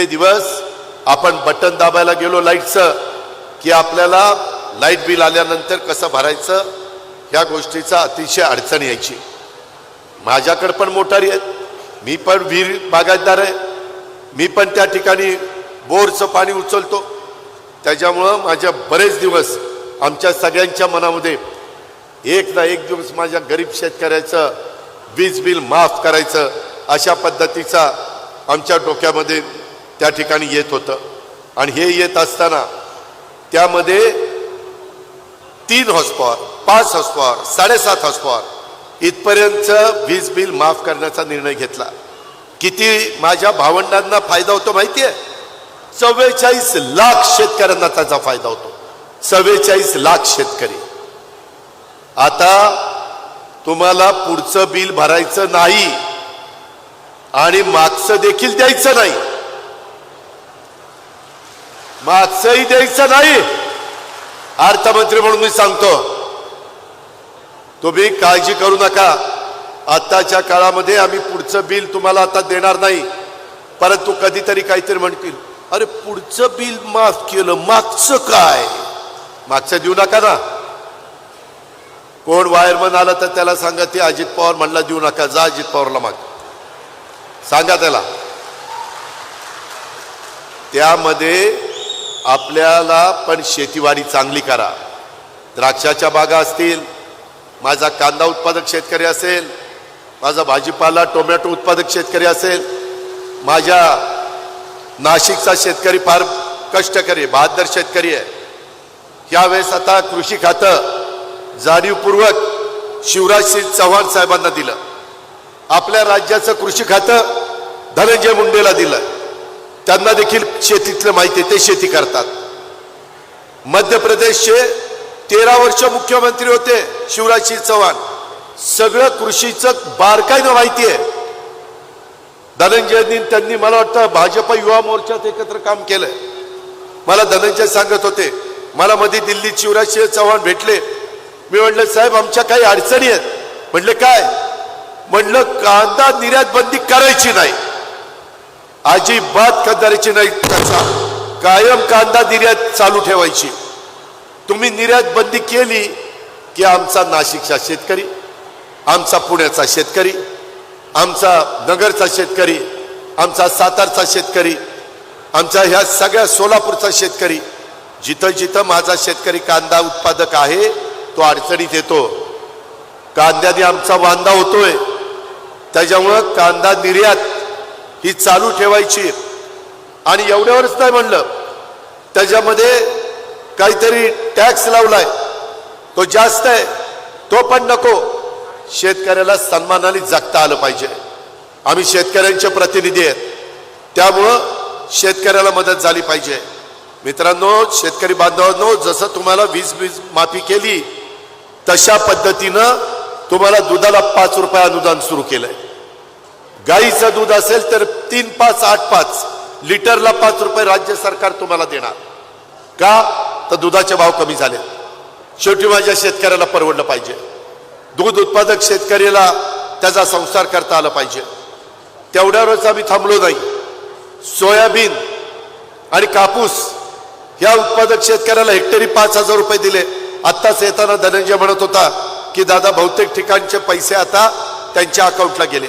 ते दिवस आपण बटन दाबायला गेलो लाईटचं की आपल्याला लाइट बिल आल्यानंतर कसं भरायचं ह्या गोष्टीचा अतिशय अडचण यायची. माझ्याकडं पण मोटारी आहेत मी पण विहीर बागायतदार आहे मी पण त्या ठिकाणी बोरचं पाणी उचलतो. त्याच्यामुळं माझ्या बरेच दिवस आमच्या सगळ्यांच्या मनामध्ये एक ना एक दिवस माझ्या गरीब शेतकऱ्याचं वीज बिल माफ करायचं अशा पद्धतीचा आमच्या डोक्यामध्ये त्या ठिकाणी येत होतं. आणि हे येत असताना त्यामध्ये तीन हॉस्पॉर पाच हॉस्पॉर साडेसात हॉस्पॉर इथपर्यंतचं वीज बिल माफ करण्याचा निर्णय घेतला. किती माझ्या भावंडांना फायदा होतो माहिती आहे चव्वेचाळीस लाख शेतकऱ्यांना त्याचा फायदा होतो. चव्वेचाळीस लाख शेतकरी. आता तुम्हाला पुढचं बिल भरायचं नाही आणि मागचं देखील द्यायचं नाही. मागचंही द्यायचं नाही. अर्थमंत्री म्हणून मी सांगतो तुम्ही काळजी करू नका. आताच्या काळामध्ये आम्ही पुढचं बिल तुम्हाला आता देणार नाही. परंतु कधीतरी काहीतरी म्हणतील अरे पुढचं बिल माफ केलं मागचं काय? मागचं देऊ नका ना. कोण वायरमन आला तर त्याला सांगा ते अजित पवार म्हणला देऊ नका. जा अजित पवारला माग. सांगा त्याला. त्यामध्ये आपल्याला पण शेतीवाडी चांगली करा. द्राक्षाच्या बागा असतील माझा कांदा उत्पादक शेतकरी असेल माझा भाजीपाला टोमॅटो उत्पादक शेतकरी असेल माझ्या नाशिकचा शेतकरी फार कष्टकरी बहादर शेतकरी आहे. यावेळेस आता कृषी खातं जाणीवपूर्वक शिवराज सिंग चव्हाण साहेबांना दिलं. आपल्या राज्याचं कृषी खातं धनंजय मुंडेला दिलं. त्यांना देखील शेतीतलं माहिती आहे ते शेती करतात. मध्य प्रदेशचे तेरा वर्ष मुख्यमंत्री होते शिवराज सिंग चव्हाण सगळं कृषीचं बारकाईनं माहिती आहे. धनंजयनी त्यांनी मला वाटतं भाजप युवा मोर्चात एकत्र काम केलंय. मला धनंजय सांगत होते मला मध्ये दिल्लीत शिवराज सिंह चव्हाण भेटले. मी म्हटलं साहेब आमच्या काही अडचणी आहेत. म्हटले काय? म्हटलं कांदा निर्यात बंदी करायची नाही. अजिबात खद्दारीची नाही त्याचा. कायम कांदा निर्यात चालू ठेवायची. तुम्ही निर्यात बंदी केली की आमचा नाशिकचा शेतकरी आमचा पुण्याचा शेतकरी आमचा नगरचा शेतकरी आमचा सातारचा शेतकरी आमचा ह्या सगळ्या सोलापूरचा शेतकरी जिथं जिथं माझा शेतकरी कांदा उत्पादक आहे तो अडचणीत येतो. कांद्याने आमचा वांदा होतोय. त्याच्यामुळं कांदा निर्यात ही चालू ठेवायची. आणि एवढ्यावरच नाही म्हणलं त्याच्यामध्ये काहीतरी टॅक्स लावलाय. तो जास्त आहे तो पण नको. शेतकऱ्याला सन्मानाने जगता आलं पाहिजे. आम्ही शेतकऱ्यांचे प्रतिनिधी आहेत. त्यामुळं शेतकऱ्याला मदत झाली पाहिजे. मित्रांनो शेतकरी बांधवांनो जसं तुम्हाला वीज वीज माफी केली तशा पद्धतीनं तुम्हाला दुधाला पाच रुपये अनुदान सुरू केलंय. गाईचं दूध असेल तर तीन पाच आठ पाच लिटरला पाच रुपये राज्य सरकार तुम्हाला देणार. का? तर दुधाचे भाव कमी झाले शेवटी माझ्या शेतकऱ्याला परवडलं पाहिजे. दूध उत्पादक शेतकऱ्याला त्याचा संसार करता आला पाहिजे. तेवढ्यावरच आम्ही थांबलो नाही. सोयाबीन आणि कापूस या उत्पादक शेतकऱ्याला हेक्टरी पाच हजार रुपये दिले. आत्ताच येताना धनंजय म्हणत होता की दादा बहुतेक ठिकाणचे पैसे आता त्यांच्या अकाउंटला गेले.